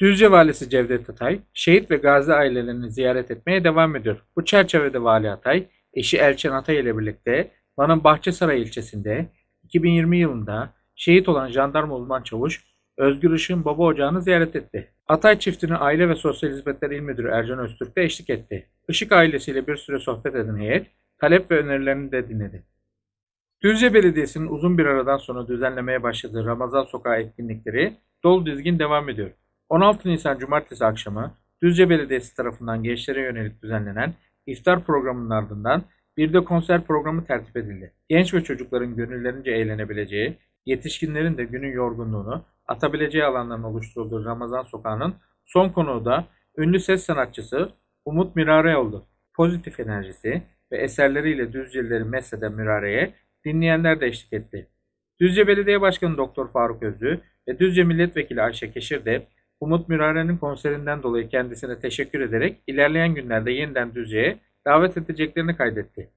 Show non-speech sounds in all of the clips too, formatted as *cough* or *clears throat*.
Düzce Valisi Cevdet Atay, şehit ve gazi ailelerini ziyaret etmeye devam ediyor. Bu çerçevede Vali Atay, eşi Elçin Atay ile birlikte Van'ın Bahçesaray ilçesinde 2020 yılında şehit olan jandarma uzman çavuş Özgür Işık'ın baba ocağını ziyaret etti. Atay çiftinin Aile ve Sosyal Hizmetler İl Müdürü Ercan Öztürk de eşlik etti. Işık ailesiyle bir süre sohbet eden heyet, talep ve önerilerini de dinledi. Düzce Belediyesi'nin uzun bir aradan sonra düzenlemeye başladığı Ramazan Sokağı etkinlikleri dolu dizgin devam ediyor. 16 Nisan Cumartesi akşamı Düzce Belediyesi tarafından gençlere yönelik düzenlenen iftar programının ardından bir de konser programı tertip edildi. Genç ve çocukların gönüllerince eğlenebileceği, yetişkinlerin de günün yorgunluğunu atabileceği alanların oluşturulduğu Ramazan Sokağı'nın son konuğu da ünlü ses sanatçısı Umut Mirare oldu. Pozitif enerjisi ve eserleriyle Düzcelileri mesheden Mirare'ye dinleyenler de eşlik etti. Düzce Belediye Başkanı Doktor Faruk Özlü ve Düzce Milletvekili Ayşe Keşir de Umut Mürare'nin konserinden dolayı kendisine teşekkür ederek ilerleyen günlerde yeniden Düzce'ye davet edeceklerini kaydetti.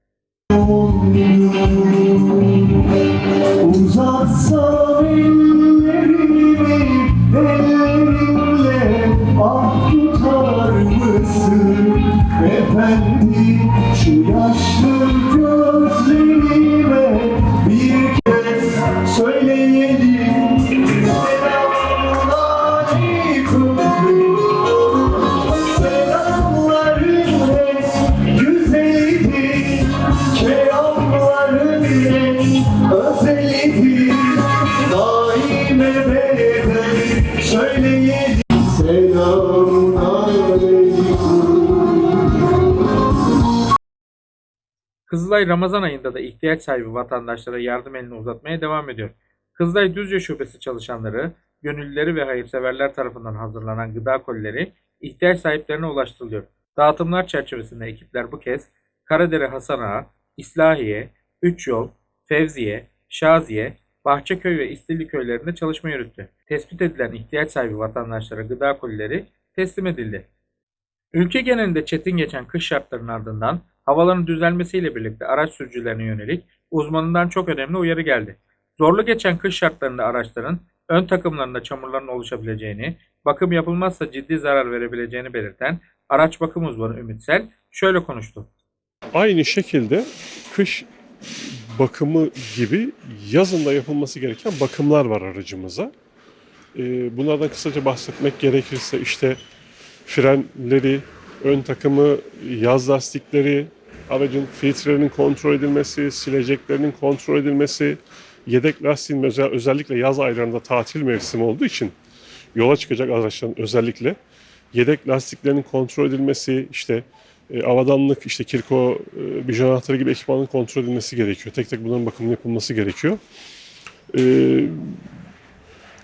Uzatsam ellerimi ellerimle ah tutar mısın efendim şu yaşlı Kızılay Ramazan ayında da ihtiyaç sahibi vatandaşlara yardım elini uzatmaya devam ediyor. Kızılay Düzce Şubesi çalışanları, gönüllüleri ve hayırseverler tarafından hazırlanan gıda kolileri ihtiyaç sahiplerine ulaştırılıyor. Dağıtımlar çerçevesinde ekipler bu kez Karadere Hasan Ağa, İslahiye, Üç Yol, Fevziye, Şaziye, Bahçeköy ve İstilli köylerinde çalışma yürüttü. Tespit edilen ihtiyaç sahibi vatandaşlara gıda kolileri teslim edildi. Ülke genelinde çetin geçen kış şartlarının ardından havaların düzelmesiyle birlikte araç sürücülerine yönelik uzmanından çok önemli uyarı geldi. Zorlu geçen kış şartlarında araçların ön takımlarında çamurların oluşabileceğini, bakım yapılmazsa ciddi zarar verebileceğini belirten araç bakım uzmanı Ümitsel şöyle konuştu. Aynı şekilde kış bakımı gibi yazın da yapılması gereken bakımlar var aracımıza. Ee, Bunlardan kısaca bahsetmek gerekirse işte frenleri, ön takımı, yaz lastikleri, aracın filtrelerinin kontrol edilmesi, sileceklerinin kontrol edilmesi, yedek lastiğin özel, özellikle yaz aylarında tatil mevsimi olduğu için yola çıkacak araçların özellikle yedek lastiklerinin kontrol edilmesi, işte e, avadanlık, işte kirko, e, bijon anahtarı gibi ekipmanın kontrol edilmesi gerekiyor. Tek tek bunların bakımının yapılması gerekiyor. E,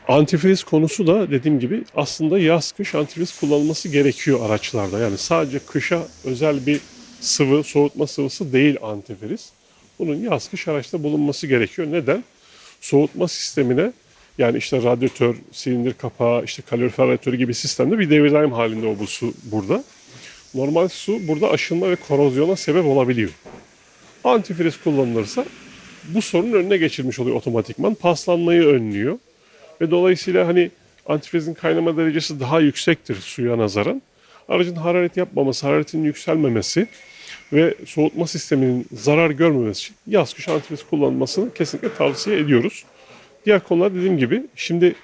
antifriz konusu da dediğim gibi aslında yaz kış antifriz kullanılması gerekiyor araçlarda. Yani sadece kışa özel bir sıvı, soğutma sıvısı değil antifriz. Bunun yaz kış araçta bulunması gerekiyor. Neden? Soğutma sistemine yani işte radyatör, silindir kapağı, işte kalorifer radyatörü gibi sistemde bir devir daim halinde o bu su burada. Normal su burada aşınma ve korozyona sebep olabiliyor. Antifriz kullanılırsa bu sorunun önüne geçilmiş oluyor otomatikman. Paslanmayı önlüyor. Ve dolayısıyla hani antifrizin kaynama derecesi daha yüksektir suya nazaran. Aracın hararet yapmaması, hararetin yükselmemesi ve soğutma sisteminin zarar görmemesi için yaz kış antifriz kullanılmasını kesinlikle tavsiye ediyoruz. Diğer konular dediğim gibi şimdi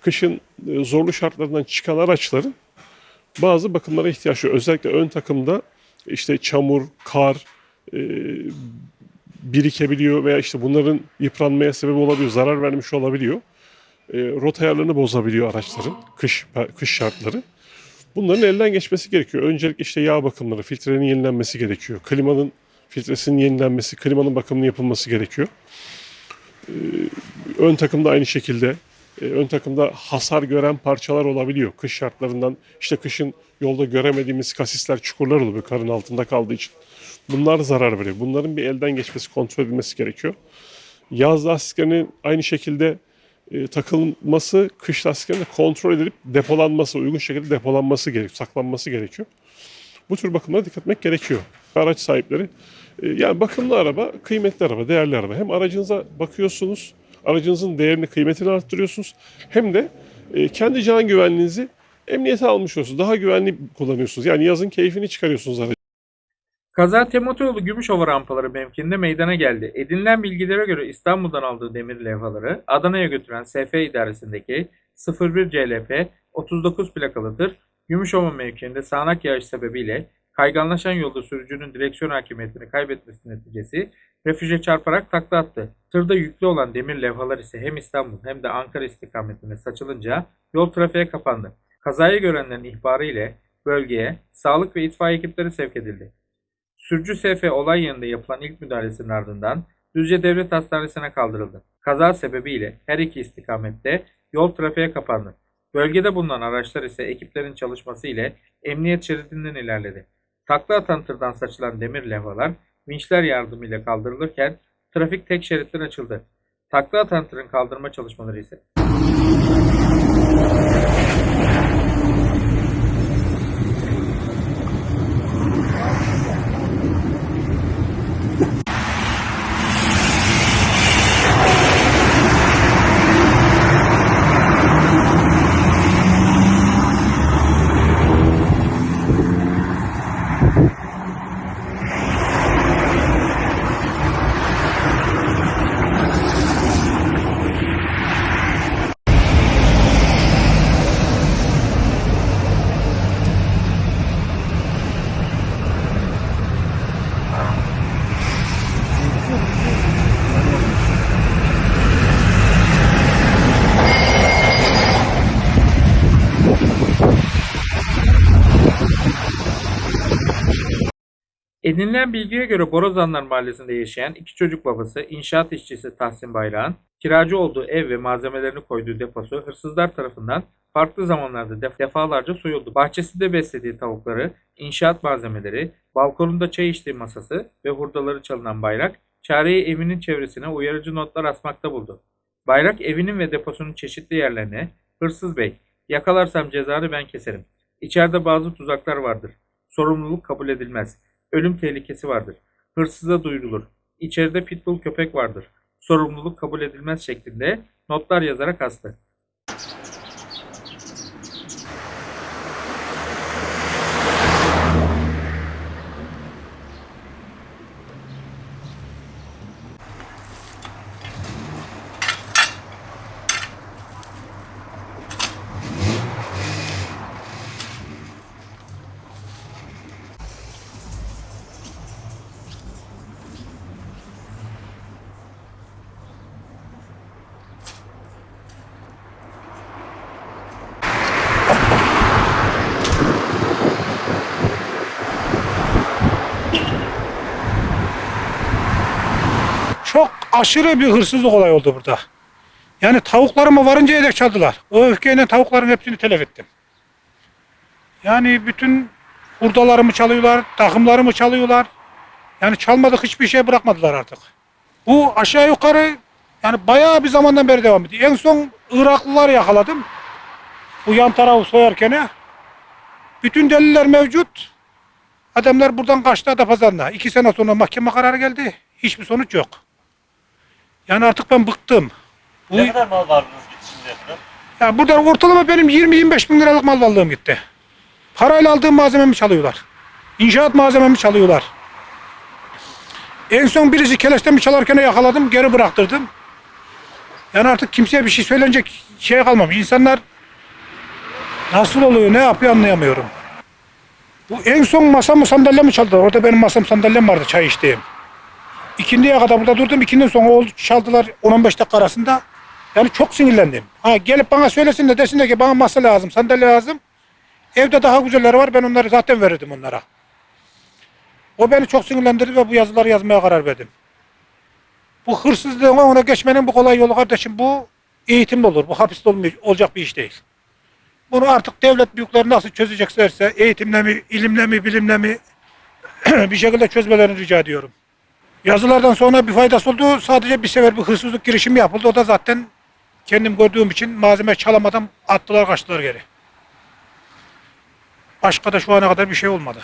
kışın e, zorlu şartlardan çıkan araçların bazı bakımlara ihtiyaç var. Özellikle ön takımda işte çamur, kar e, birikebiliyor veya işte bunların yıpranmaya sebep olabiliyor, zarar vermiş olabiliyor. E, rota ayarlarını bozabiliyor araçların kış kış şartları. Bunların elden geçmesi gerekiyor. Öncelikle işte yağ bakımları, filtrenin yenilenmesi gerekiyor. Klimanın filtresinin yenilenmesi, klimanın bakımının yapılması gerekiyor. Ee, ön takımda aynı şekilde e, ön takımda hasar gören parçalar olabiliyor. Kış şartlarından işte kışın yolda göremediğimiz kasisler, çukurlar oluyor karın altında kaldığı için. Bunlar zarar veriyor. Bunların bir elden geçmesi, kontrol edilmesi gerekiyor. Yaz lastiklerinin aynı şekilde e, takılması, kış lastiklerinin de kontrol edilip depolanması, uygun şekilde depolanması gerekiyor, saklanması gerekiyor. Bu tür bakımlara dikkat etmek gerekiyor. Araç sahipleri, e, yani bakımlı araba, kıymetli araba, değerli araba. Hem aracınıza bakıyorsunuz, aracınızın değerini, kıymetini arttırıyorsunuz. Hem de e, kendi can güvenliğinizi Emniyete almış oluyorsunuz. Daha güvenli kullanıyorsunuz. Yani yazın keyfini çıkarıyorsunuz aracı. Kaza Temotoğlu Gümüşova rampaları mevkiinde meydana geldi. Edinilen bilgilere göre İstanbul'dan aldığı demir levhaları Adana'ya götüren SF idaresindeki 01 CLP 39 plakalı tır Gümüşova mevkiinde sağanak yağış sebebiyle kayganlaşan yolda sürücünün direksiyon hakimiyetini kaybetmesi neticesi refüje çarparak takla attı. Tırda yüklü olan demir levhalar ise hem İstanbul hem de Ankara istikametine saçılınca yol trafiğe kapandı. Kazayı görenlerin ihbarı ile bölgeye sağlık ve itfaiye ekipleri sevk edildi. Sürücü SF olay yerinde yapılan ilk müdahalesinin ardından Düzce Devlet Hastanesi'ne kaldırıldı. Kaza sebebiyle her iki istikamette yol trafiğe kapandı. Bölgede bulunan araçlar ise ekiplerin çalışması ile emniyet şeridinden ilerledi. Takla atan tırdan saçılan demir levhalar vinçler yardımıyla kaldırılırken trafik tek şeritten açıldı. Takla atan tırın kaldırma çalışmaları ise Edinilen bilgiye göre Borazanlar Mahallesi'nde yaşayan iki çocuk babası inşaat işçisi Tahsin Bayrağ'ın kiracı olduğu ev ve malzemelerini koyduğu deposu hırsızlar tarafından farklı zamanlarda def- defalarca soyuldu. Bahçesinde beslediği tavukları, inşaat malzemeleri, balkonunda çay içtiği masası ve hurdaları çalınan Bayrak, çareyi evinin çevresine uyarıcı notlar asmakta buldu. Bayrak evinin ve deposunun çeşitli yerlerine "Hırsız bey, yakalarsam cezanı ben keserim. İçeride bazı tuzaklar vardır. Sorumluluk kabul edilmez. Ölüm tehlikesi vardır. Hırsıza duyurulur. İçeride pitbull köpek vardır. Sorumluluk kabul edilmez şeklinde notlar yazarak astı. Çok aşırı bir hırsızlık olay oldu burada. Yani tavuklarıma varıncaya dek çaldılar. O öfkeyle tavukların hepsini telef ettim. Yani bütün hurdalarımı çalıyorlar, takımlarımı çalıyorlar. Yani çalmadık hiçbir şey bırakmadılar artık. Bu aşağı yukarı yani bayağı bir zamandan beri devam ediyor. En son Iraklılar yakaladım. Bu yan tarafı soyarken. Bütün deliller mevcut. Adamlar buradan kaçtı Adapazarı'na. İki sene sonra mahkeme kararı geldi. Hiçbir sonuç yok. Yani artık ben bıktım. Bu, Ne kadar mal vardınız gitti şimdiye kadar? ya burada ortalama benim 20-25 bin liralık mal varlığım gitti. Parayla aldığım malzememi çalıyorlar. İnşaat malzememi çalıyorlar. En son birisi keleştemi çalarken yakaladım, geri bıraktırdım. Yani artık kimseye bir şey söylenecek şey kalmamış. İnsanlar nasıl oluyor, ne yapıyor anlayamıyorum. Bu en son masamı sandalyemi çaldılar. Orada benim masam sandalyem vardı çay içtiğim. İkindiye kadar burada durdum. İkindiden sonra oldu, çaldılar 10-15 dakika arasında. Yani çok sinirlendim. Ha gelip bana söylesin de desin de ki bana masa lazım, sandalye lazım. Evde daha güzelleri var. Ben onları zaten verirdim onlara. O beni çok sinirlendirdi ve bu yazıları yazmaya karar verdim. Bu hırsızlığın ona geçmenin bu kolay yolu kardeşim bu eğitimli olur. Bu hapiste olacak bir iş değil. Bunu artık devlet büyükleri nasıl çözeceklerse eğitimle mi, ilimle mi, bilimle mi *clears throat* bir şekilde çözmelerini rica ediyorum. Yazılardan sonra bir faydası oldu. Sadece bir sefer bir hırsızlık girişimi yapıldı. O da zaten kendim gördüğüm için malzeme çalamadan attılar kaçtılar geri. Başka da şu ana kadar bir şey olmadı.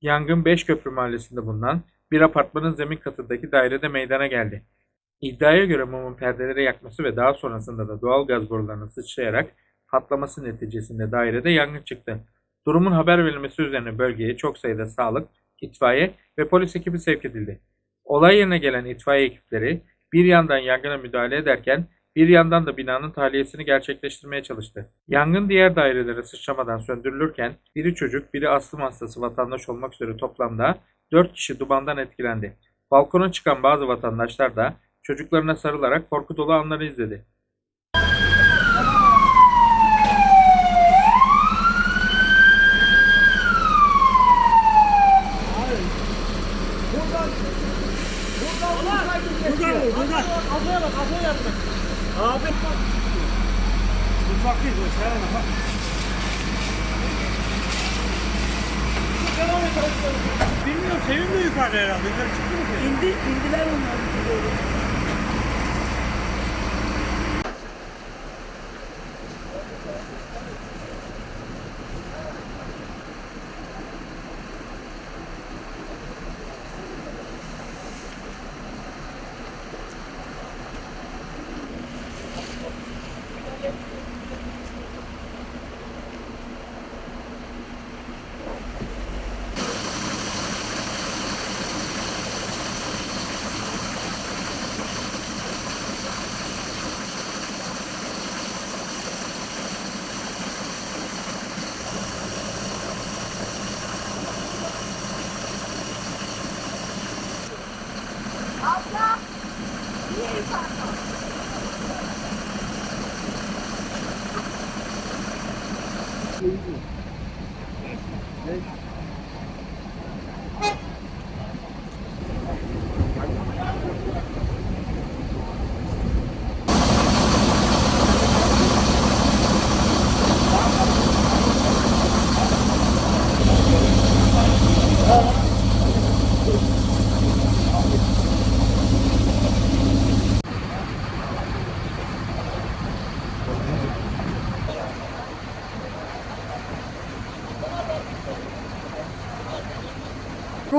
Yangın Beşköprü mahallesinde bulunan bir apartmanın zemin katındaki dairede meydana geldi. İddiaya göre mumun perdeleri yakması ve daha sonrasında da doğal gaz borularına sıçrayarak patlaması neticesinde dairede yangın çıktı. Durumun haber verilmesi üzerine bölgeye çok sayıda sağlık, itfaiye ve polis ekibi sevk edildi. Olay yerine gelen itfaiye ekipleri bir yandan yangına müdahale ederken bir yandan da binanın tahliyesini gerçekleştirmeye çalıştı. Yangın diğer dairelere sıçramadan söndürülürken biri çocuk, biri astım hastası vatandaş olmak üzere toplamda 4 kişi dumandan etkilendi. Balkona çıkan bazı vatandaşlar da çocuklarına sarılarak korku dolu anları izledi. Bilmiyorum Sevim de yukarıda herhalde. Yukarı çıktı mı? İndi, indiler onlar.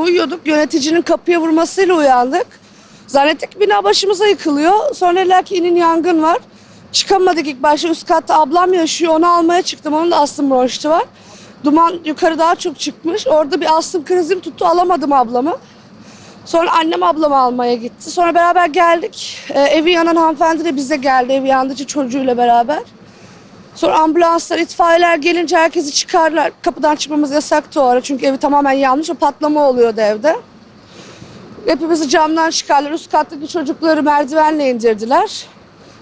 Uyuyorduk. Yöneticinin kapıya vurmasıyla uyandık. Zannettik bina başımıza yıkılıyor. Sonra dediler ki inin yangın var. Çıkamadık ilk başta. Üst katta ablam yaşıyor. Onu almaya çıktım. Onun da astım bronşiti var. Duman yukarı daha çok çıkmış. Orada bir astım krizim tuttu. Alamadım ablamı. Sonra annem ablamı almaya gitti. Sonra beraber geldik. Ee, evi yanan hanımefendi de bize geldi. Evi yandığı çocuğuyla beraber. Sonra ambulanslar, itfaiyeler gelince herkesi çıkarlar. Kapıdan çıkmamız yasaktı o ara çünkü evi tamamen yanmış. O patlama oluyordu evde. Hepimizi camdan çıkarlar. Üst kattaki çocukları merdivenle indirdiler.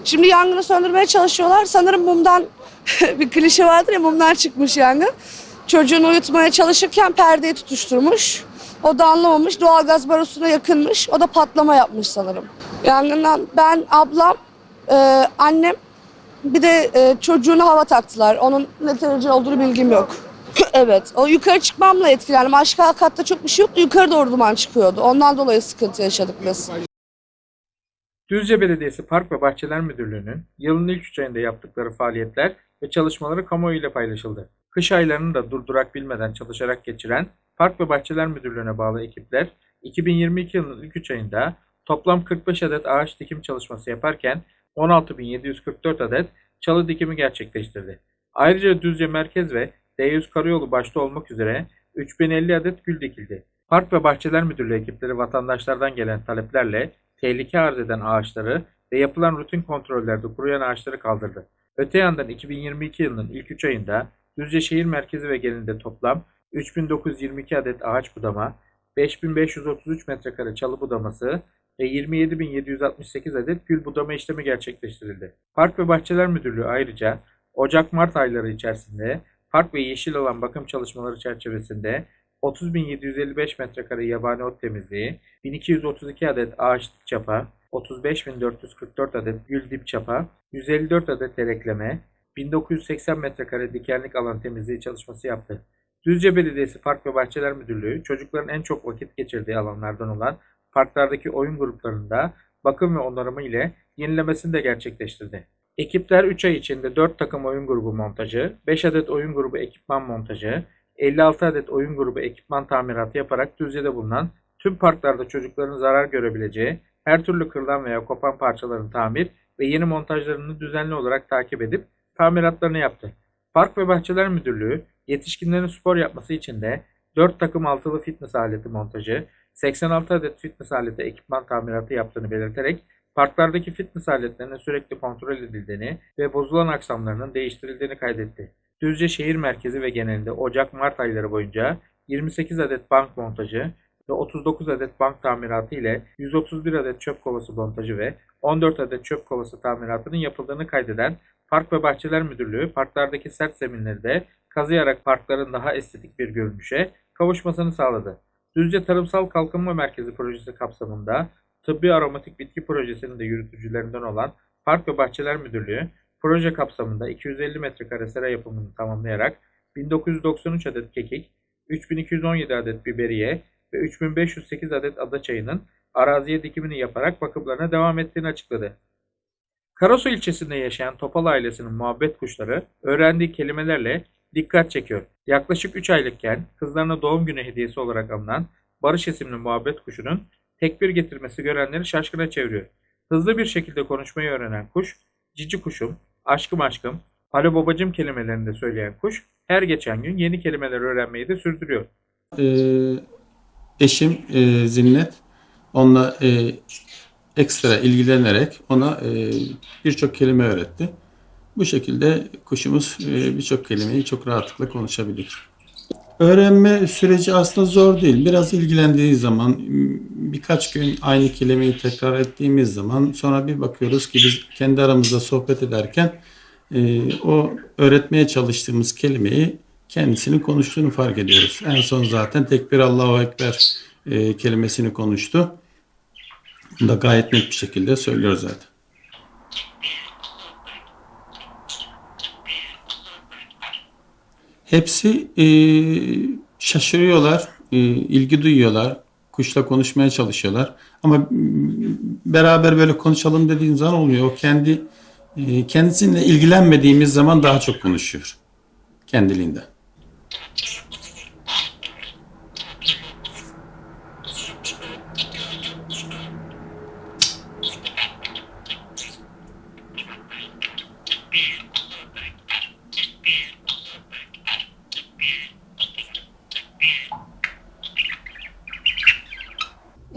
Şimdi yangını söndürmeye çalışıyorlar. Sanırım mumdan *laughs* bir klişe vardır ya mumdan çıkmış yangın. Çocuğunu uyutmaya çalışırken perdeyi tutuşturmuş. O da anlamamış. Doğalgaz barosuna yakınmış. O da patlama yapmış sanırım. Yangından ben, ablam, e, annem bir de e, çocuğuna hava taktılar. Onun ne derece olduğunu bilgim yok. *laughs* evet. O yukarı çıkmamla etkilendim. Aşağı katta çok bir şey yoktu. Yukarı doğru duman çıkıyordu. Ondan dolayı sıkıntı yaşadık biz. Düzce Belediyesi Park ve Bahçeler Müdürlüğü'nün yılın ilk üç ayında yaptıkları faaliyetler ve çalışmaları kamuoyu ile paylaşıldı. Kış aylarını da durdurak bilmeden çalışarak geçiren Park ve Bahçeler Müdürlüğü'ne bağlı ekipler 2022 yılının ilk 3 ayında toplam 45 adet ağaç dikim çalışması yaparken 16.744 adet çalı dikimi gerçekleştirdi. Ayrıca Düzce Merkez ve D100 Karayolu başta olmak üzere 3050 adet gül dikildi. Park ve Bahçeler Müdürlüğü ekipleri vatandaşlardan gelen taleplerle tehlike arz eden ağaçları ve yapılan rutin kontrollerde kuruyan ağaçları kaldırdı. Öte yandan 2022 yılının ilk 3 ayında Düzce şehir merkezi ve genelinde toplam 3922 adet ağaç budama, 5533 metrekare çalı budaması ve 27768 adet gül budama işlemi gerçekleştirildi. Park ve Bahçeler Müdürlüğü ayrıca Ocak-Mart ayları içerisinde park ve yeşil alan bakım çalışmaları çerçevesinde 30.755 metrekare yabani ot temizliği, 1232 adet ağaç çapa, 35.444 adet gül dip çapa, 154 adet telekleme, 1980 metrekare dikenlik alan temizliği çalışması yaptı. Düzce Belediyesi Park ve Bahçeler Müdürlüğü çocukların en çok vakit geçirdiği alanlardan olan parklardaki oyun gruplarında bakım ve onarımı ile yenilemesini de gerçekleştirdi. Ekipler 3 ay içinde 4 takım oyun grubu montajı, 5 adet oyun grubu ekipman montajı, 56 adet oyun grubu ekipman tamiratı yaparak Düzce'de bulunan tüm parklarda çocukların zarar görebileceği her türlü kırılan veya kopan parçaların tamir ve yeni montajlarını düzenli olarak takip edip tamiratlarını yaptı. Park ve Bahçeler Müdürlüğü yetişkinlerin spor yapması için de 4 takım altılı fitness aleti montajı, 86 adet fitness aleti ekipman tamiratı yaptığını belirterek parklardaki fitness aletlerinin sürekli kontrol edildiğini ve bozulan aksamlarının değiştirildiğini kaydetti. Düzce şehir merkezi ve genelinde Ocak-Mart ayları boyunca 28 adet bank montajı ve 39 adet bank tamiratı ile 131 adet çöp kovası montajı ve 14 adet çöp kovası tamiratının yapıldığını kaydeden Park ve Bahçeler Müdürlüğü parklardaki sert zeminleri de kazıyarak parkların daha estetik bir görünüşe kavuşmasını sağladı. Düzce Tarımsal Kalkınma Merkezi projesi kapsamında Tıbbi Aromatik Bitki Projesi'nin de yürütücülerinden olan Park ve Bahçeler Müdürlüğü proje kapsamında 250 metrekare sera yapımını tamamlayarak 1993 adet kekik, 3217 adet biberiye ve 3508 adet ada çayının araziye dikimini yaparak bakımlarına devam ettiğini açıkladı. Karasu ilçesinde yaşayan Topal ailesinin muhabbet kuşları öğrendiği kelimelerle dikkat çekiyor. Yaklaşık 3 aylıkken kızlarına doğum günü hediyesi olarak alınan Barış isimli muhabbet kuşunun tekbir getirmesi görenleri şaşkına çeviriyor. Hızlı bir şekilde konuşmayı öğrenen kuş, cici kuşum, aşkım aşkım, alo babacım kelimelerini de söyleyen kuş her geçen gün yeni kelimeler öğrenmeyi de sürdürüyor. Ee, eşim e, Zinnet onunla e, ekstra ilgilenerek ona e, birçok kelime öğretti. Bu şekilde kuşumuz e, birçok kelimeyi çok rahatlıkla konuşabilir. Öğrenme süreci aslında zor değil. Biraz ilgilendiği zaman birkaç gün aynı kelimeyi tekrar ettiğimiz zaman sonra bir bakıyoruz ki biz kendi aramızda sohbet ederken e, o öğretmeye çalıştığımız kelimeyi kendisinin konuştuğunu fark ediyoruz. En son zaten tekbir Allahu Ekber e, kelimesini konuştu. Bunu da gayet net bir şekilde söylüyor zaten. Hepsi e, şaşırıyorlar, e, ilgi duyuyorlar, kuşla konuşmaya çalışıyorlar. Ama beraber böyle konuşalım dediğin zaman olmuyor. O kendi e, kendisiyle ilgilenmediğimiz zaman daha çok konuşuyor kendiliğinden.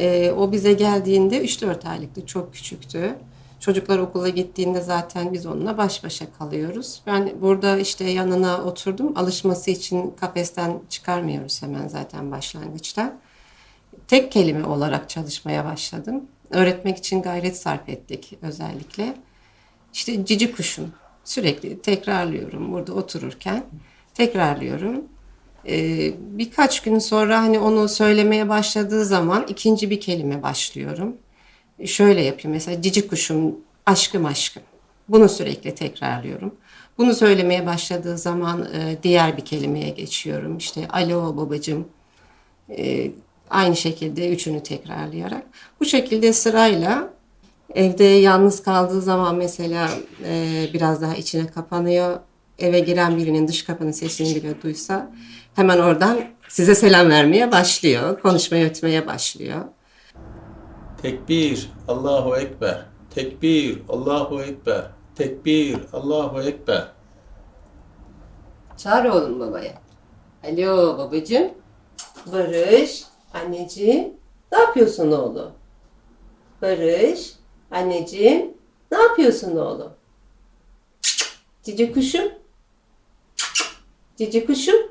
Ee, o bize geldiğinde 3-4 aylıktı, çok küçüktü. Çocuklar okula gittiğinde zaten biz onunla baş başa kalıyoruz. Ben burada işte yanına oturdum. Alışması için kafesten çıkarmıyoruz hemen zaten başlangıçta. Tek kelime olarak çalışmaya başladım. Öğretmek için gayret sarf ettik özellikle. İşte cici kuşum. Sürekli tekrarlıyorum burada otururken. Tekrarlıyorum. Ee, birkaç gün sonra hani onu söylemeye başladığı zaman ikinci bir kelime başlıyorum. Şöyle yapayım mesela cici kuşum, aşkım aşkım. Bunu sürekli tekrarlıyorum. Bunu söylemeye başladığı zaman e, diğer bir kelimeye geçiyorum. İşte alo babacığım. E, aynı şekilde üçünü tekrarlayarak. Bu şekilde sırayla evde yalnız kaldığı zaman mesela e, biraz daha içine kapanıyor. Eve giren birinin dış kapının sesini bile duysa hemen oradan size selam vermeye başlıyor. Konuşmayı ötmeye başlıyor. Tekbir, Allahu Ekber. Tekbir, Allahu Ekber. Tekbir, Allahu Ekber. Çağır oğlum babaya. Alo babacığım. Barış, anneciğim. Ne yapıyorsun oğlum? Barış, anneciğim. Ne yapıyorsun oğlum? Cici kuşum. Cici kuşum.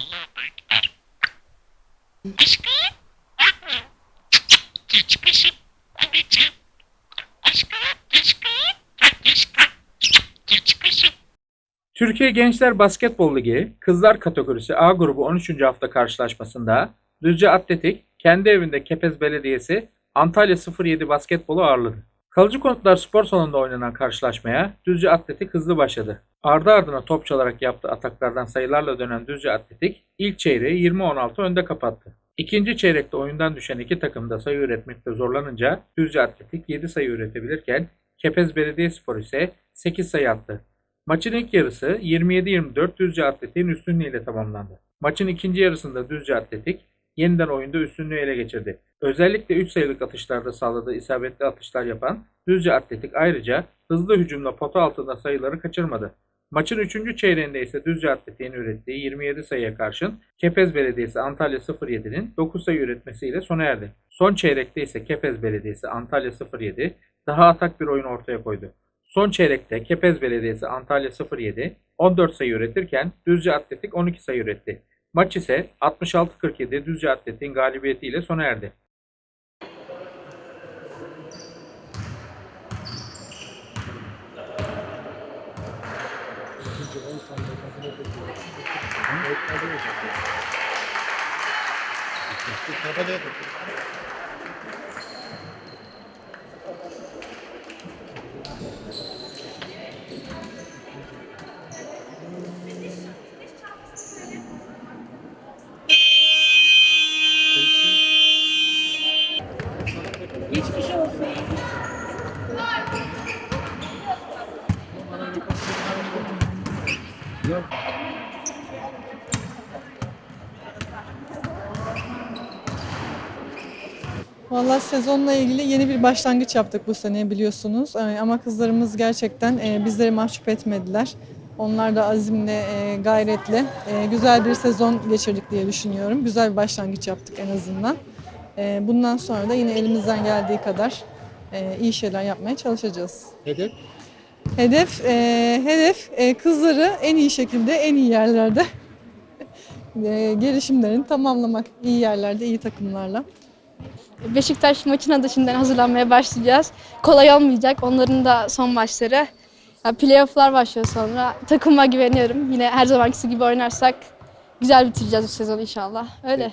Türkiye Gençler Basketbol Ligi Kızlar Kategorisi A grubu 13. hafta karşılaşmasında Düzce Atletik kendi evinde Kepez Belediyesi Antalya 07 basketbolu ağırladı. Kalıcı Konutlar Spor Salonu'nda oynanan karşılaşmaya Düzce Atletik hızlı başladı. Ardı ardına top çalarak yaptığı ataklardan sayılarla dönen Düzce Atletik ilk çeyreği 20-16 önde kapattı. İkinci çeyrekte oyundan düşen iki takım da sayı üretmekte zorlanınca Düzce Atletik 7 sayı üretebilirken Kepez Belediyespor ise 8 sayı attı. Maçın ilk yarısı 27-24 Düzce Atletik'in üstünlüğüyle tamamlandı. Maçın ikinci yarısında Düzce Atletik yeniden oyunda üstünlüğü ele geçirdi. Özellikle 3 sayılık atışlarda sağladığı isabetli atışlar yapan Düzce Atletik ayrıca hızlı hücumla pota altında sayıları kaçırmadı. Maçın 3. çeyreğinde ise Düzce Atletik'in ürettiği 27 sayıya karşın Kepez Belediyesi Antalya 07'nin 9 sayı üretmesiyle sona erdi. Son çeyrekte ise Kepez Belediyesi Antalya 07 daha atak bir oyun ortaya koydu. Son çeyrekte Kepez Belediyesi Antalya 07 14 sayı üretirken Düzce Atletik 12 sayı üretti. Maç ise 66-47 Düzce Atletik'in galibiyetiyle sona erdi. Thank you. Sezonla ilgili yeni bir başlangıç yaptık bu sene biliyorsunuz. Ee, Ama kızlarımız gerçekten e, bizleri mahcup etmediler. Onlar da azimle, e, gayretle e, güzel bir sezon geçirdik diye düşünüyorum. Güzel bir başlangıç yaptık en azından. Bundan sonra da yine elimizden geldiği kadar iyi şeyler yapmaya çalışacağız. Hedef? Hedef, hedef kızları en iyi şekilde, en iyi yerlerde *laughs* gelişimlerini tamamlamak. iyi yerlerde, iyi takımlarla. Beşiktaş maçına da şimdiden hazırlanmaya başlayacağız. Kolay olmayacak. Onların da son maçları. Ya, Playoff'lar başlıyor sonra. Takıma güveniyorum. Yine her zamankisi gibi oynarsak güzel bitireceğiz bu sezonu inşallah. Öyle.